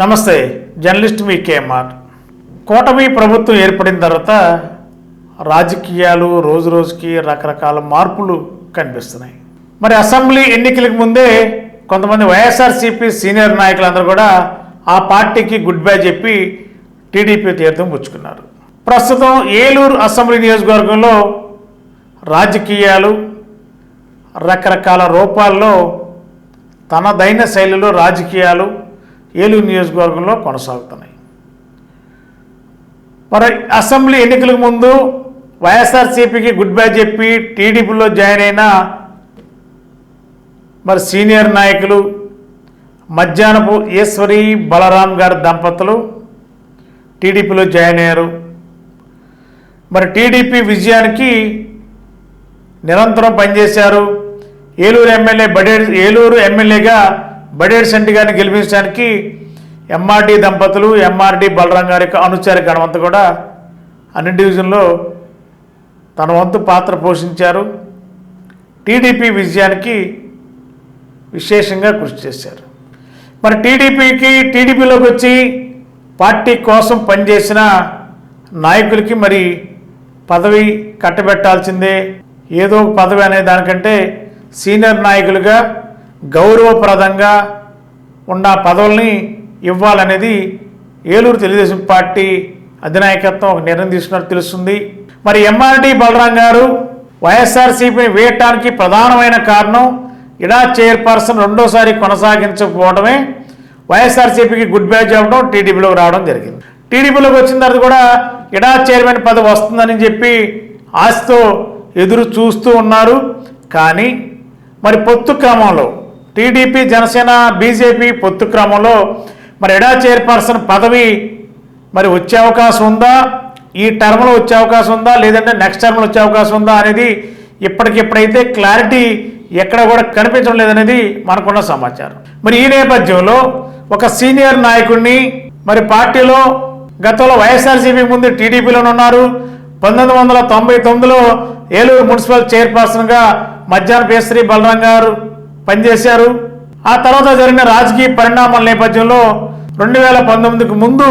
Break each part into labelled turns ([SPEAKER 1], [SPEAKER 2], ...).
[SPEAKER 1] నమస్తే జర్నలిస్ట్ మీ కేఎంఆర్. కూటమి ప్రభుత్వం ఏర్పడిన తర్వాత రాజకీయాలు రోజు రోజుకి రకరకాల మార్పులు కనిపిస్తున్నాయి. మరి అసెంబ్లీ ఎన్నికలకు ముందే కొంతమంది వైఎస్ఆర్సీపీ సీనియర్ నాయకులందరూ కూడా ఆ పార్టీకి గుడ్ బై చెప్పి టీడీపీ తీర్థం పుచ్చుకున్నారు. ప్రస్తుతం ఏలూరు అసెంబ్లీ నియోజకవర్గంలో రాజకీయాలు రకరకాల రూపాల్లో తనదైన శైలిలో రాజకీయాలు ఏలూరు నియోజకవర్గంలో కొనసాగుతున్నాయి. మరి అసెంబ్లీ ఎన్నికలకు ముందు వైఎస్ఆర్సీపీకి గుడ్ బై చెప్పి టీడీపీలో జాయిన్ అయిన మరి సీనియర్ నాయకులు మధ్యాహ్నపు ఈశ్వరి బలరాం గారి దంపతులు టీడీపీలో జాయిన్ అయ్యారు. మరి టీడీపీ విజయానికి నిరంతరం పనిచేశారు. ఏలూరు ఎమ్మెల్యే బడే ఏలూరు ఎమ్మెల్యేగా బడేడ్ సెంటి గారిని గెలిపించడానికి ఎంఆర్డి దంపతులు ఎంఆర్డి బలరాం గారి యొక్క అనుచర గణవంత కూడా అన్ని డివిజన్లో తన వంతు పాత్ర పోషించారు. టీడీపీ విజయానికి విశేషంగా కృషి చేశారు. మరి టీడీపీకి టీడీపీలోకి వచ్చి పార్టీ కోసం పనిచేసిన నాయకులకి మరి పదవి కట్టబెట్టాల్సిందే. ఏదో ఒక పదవి అనే దానికంటే సీనియర్ నాయకులుగా గౌరవప్రదంగా ఉన్న పదవుల్ని ఇవ్వాలనేది ఏలూరు తెలుగుదేశం పార్టీ అధినాయకత్వం ఒక నిర్ణయం తీసుకున్నట్టు తెలుస్తుంది. మరి ఎంఆర్డి బలరాం గారు వైఎస్ఆర్సీపీని వేయటానికి ప్రధానమైన కారణం ఇడా చైర్పర్సన్ రెండోసారి కొనసాగించకపోవడమే వైఎస్ఆర్సీపీకి గుడ్ బ్యాచ్ అవ్వడం టీడీపీలోకి రావడం జరిగింది. టీడీపీలోకి వచ్చిన తర్వాత కూడా ఇడా చైర్మన్ పదవి వస్తుందని చెప్పి ఆశతో ఎదురు చూస్తూ ఉన్నారు. కానీ మరి పొత్తు క్రమంలో టీడీపీ జనసేన బీజేపీ పొత్తు క్రమంలో మరి ఎడా చైర్పర్సన్ పదవి మరి వచ్చే అవకాశం ఉందా? ఈ టర్మ్లో వచ్చే అవకాశం ఉందా? లేదంటే నెక్స్ట్ టర్మ్లో వచ్చే అవకాశం ఉందా అనేది ఇప్పటికిప్పుడైతే క్లారిటీ ఎక్కడ కూడా కనిపించడం లేదనేది మనకున్న సమాచారం. మరి ఈ నేపథ్యంలో ఒక సీనియర్ నాయకుడిని మరి పార్టీలో గతంలో వైఎస్ఆర్సీపీ ముందు టీడీపీలోనే ఉన్నారు. పంతొమ్మిది వందల తొంభై తొమ్మిదిలో ఏలూరు మున్సిపల్ చైర్పర్సన్గా మధ్యాహ్న పేశ్రీ బలరాం గారు పనిచేశారు. ఆ తర్వాత జరిగిన రాజకీయ పరిణామాల నేపథ్యంలో రెండు వేల పంతొమ్మిదికి ముందు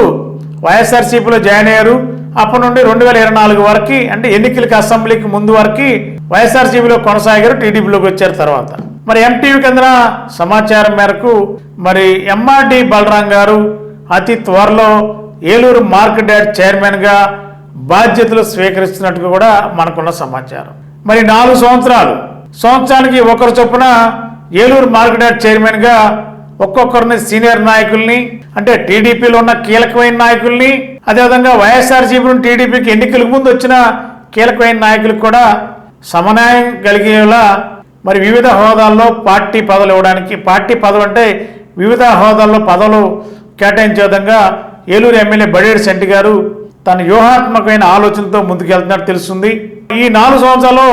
[SPEAKER 1] వైఎస్ఆర్సీపీలో జాయిన్ అయ్యారు. అప్పటి నుండి రెండు వేల ఇరవై నాలుగు వరకు అంటే ఎన్నికలకి అసెంబ్లీకి ముందు వరకు వైఎస్ఆర్సీపీలో కొనసాగారు టీడీపీలోకి వచ్చారు తర్వాత. మరి ఎంటీవీకి అందిన సమాచారం మేరకు మరి ఎంఆర్డి బలరాం గారు అతి త్వరలో ఏలూరు మార్కెట్ యార్డ్ చైర్మన్గా బాధ్యతలు స్వీకరిస్తున్నట్టుగా కూడా మనకున్న సమాచారం. మరి నాలుగు సంవత్సరాలు. సంవత్సరానికి ఒకరు చొప్పున ఏలూరు మార్కెట్ చైర్మన్గా ఒక్కొక్కరిని సీనియర్ నాయకుల్ని అంటే టీడీపీలో ఉన్న కీలకమైన నాయకుల్ని అదేవిధంగా వైఎస్ఆర్సీపీ నుండి టీడీపీకి ఎన్నికలకు ముందు వచ్చిన కీలకమైన నాయకులకు కూడా సమన్వయం కలిగేలా మరి వివిధ హోదాల్లో పార్టీ పదవులు ఇవ్వడానికి పార్టీ పదవి అంటే వివిధ హోదాల్లో పదవులు కేటాయించే విధంగా ఏలూరు ఎమ్మెల్యే బడేడు శెట్టి గారు తన వ్యూహాత్మకమైన ఆలోచనతో ముందుకెళ్తున్నట్టు తెలుస్తుంది. ఈ నాలుగు సంవత్సరాలు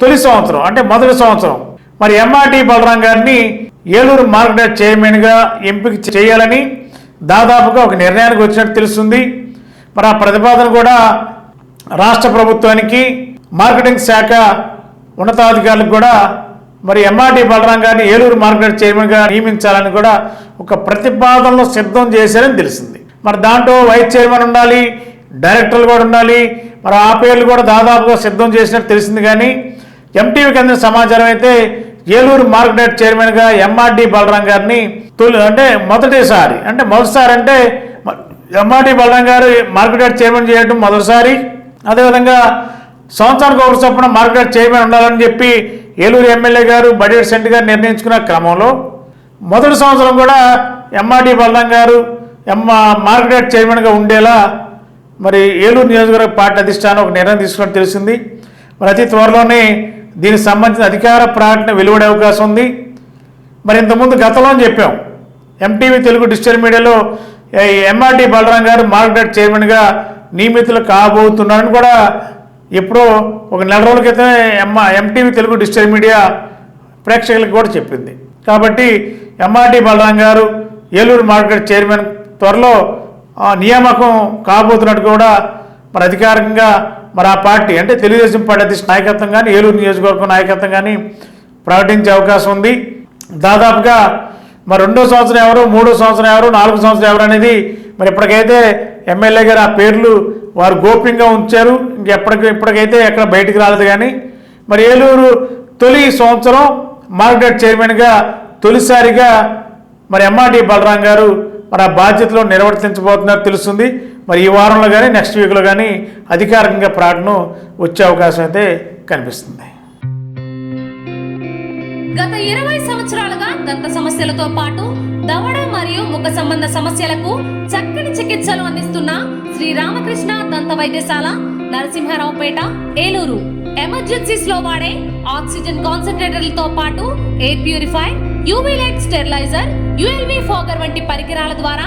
[SPEAKER 1] తొలి సంవత్సరం అంటే మొదటి సంవత్సరం మరి ఎంఆర్టి బలరాం గారిని ఏలూరు మార్కెట్ చైర్మన్గా ఎంపిక చేయాలని దాదాపుగా ఒక నిర్ణయానికి వచ్చినట్టు తెలుస్తుంది. మరి ఆ ప్రతిపాదన కూడా రాష్ట్ర ప్రభుత్వానికి మార్కెటింగ్ శాఖ ఉన్నతాధికారులకు కూడా మరి ఎంఆర్టీ బలరాం గారిని ఏలూరు మార్కెట్ చైర్మన్గా నియమించాలని కూడా ఒక ప్రతిపాదనలో సిద్ధం చేశారని తెలిసింది. మరి దాంట్లో వైస్ చైర్మన్ ఉండాలి డైరెక్టర్లు కూడా ఉండాలి మరి ఆ పేర్లు కూడా దాదాపుగా సిద్ధం చేసినట్టు తెలిసింది కానీ ఎంటీవీకి అందిన సమాచారం అయితే ఏలూరు మార్కెట్ చైర్మన్గా ఎంఆర్డి బలరాం గారిని తొలి అంటే మొదటిసారి అంటే మొదటిసారి అంటే ఎంఆర్డి బలరాం గారు మార్కెట్ చైర్మన్ చేయడం మొదటిసారి. అదేవిధంగా సంవత్సరానికి ఒక చొప్పున మార్కెట్ చైర్మన్ ఉండాలని చెప్పి ఏలూరు ఎమ్మెల్యే గారు బడ్జెట్ సెంట్ గారు నిర్ణయించుకున్న క్రమంలో మొదటి సంవత్సరం కూడా ఎంఆర్డి బలరాం గారు ఎమ్మ మార్కెట్ చైర్మన్గా ఉండేలా మరి ఏలూరు నియోజకవర్గ పార్టీ అధిష్టానం ఒక నిర్ణయం తీసుకున్నట్టు తెలిసింది. మరి అతి త్వరలోనే దీనికి సంబంధించిన అధికార ప్రకటన వెలువడే అవకాశం ఉంది. మరి ఇంతకుముందు గతంలో చెప్పాం. ఎంటీవీ తెలుగు డిజిటల్ మీడియాలో ఎంఆర్టీ బలరాం గారు మార్కెట్ చైర్మన్గా నియమితులు కాబోతున్నారని కూడా ఎప్పుడో ఒక నెల రోజుల క్రితమే ఎంఆ ఎంటీవీ తెలుగు డిజిటల్ మీడియా ప్రేక్షకులకు కూడా చెప్పింది. కాబట్టి ఎంఆర్టీ బలరాం గారు ఏలూరు మార్కెట్ చైర్మన్ త్వరలో ఆ, నియామకం కాబోతున్నట్టు కూడా మరి అధికారికంగా మరి ఆ పార్టీ అంటే తెలుగుదేశం పార్టీ అధ్యక్ష నాయకత్వం కానీ ఏలూరు నియోజకవర్గం నాయకత్వం కానీ ప్రకటించే అవకాశం ఉంది. దాదాపుగా మరి రెండో సంవత్సరం ఎవరు మూడో సంవత్సరం ఎవరు నాలుగో సంవత్సరం ఎవరు అనేది మరి ఇప్పటికైతే ఎమ్మెల్యే గారు ఆ పేర్లు వారు గోప్యంగా ఉంచారు. ఇంకెప్పటికి ఇప్పటికైతే ఎక్కడ బయటికి రాలేదు కానీ మరి ఏలూరు తొలి సంవత్సరం మార్కెట్ చైర్మన్గా తొలిసారిగా మరి ఎంఆర్డి బలరాం గారు మరి ఆ బాధ్యతలో నిర్వర్తించబోతున్నారు తెలుస్తుంది. మరి ఈ వారంలో కానీ నెక్స్ట్ వీక్లో కానీ అధికారికంగా ప్రకటన వచ్చే అవకాశం అయితే కనిపిస్తుంది.
[SPEAKER 2] గత ఇరవై సంవత్సరాలుగా దంత సమస్యలతో పాటు దవడ మరియు ముఖ సంబంధ సమస్యలకు చక్కని చికిత్సలు అందిస్తున్న శ్రీ రామకృష్ణ దంత వైద్యశాల నరసింహారావుపేట ఏలూరు. ఎమర్జెన్సీస్లో వాడే ఆక్సిజన్ కాన్సన్ట్రేటర్లతో పాటు air purify UV light steriliser ULV fogger వంటి పరికరాల ద్వారా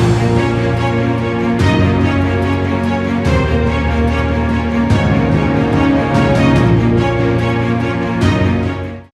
[SPEAKER 3] Thank you.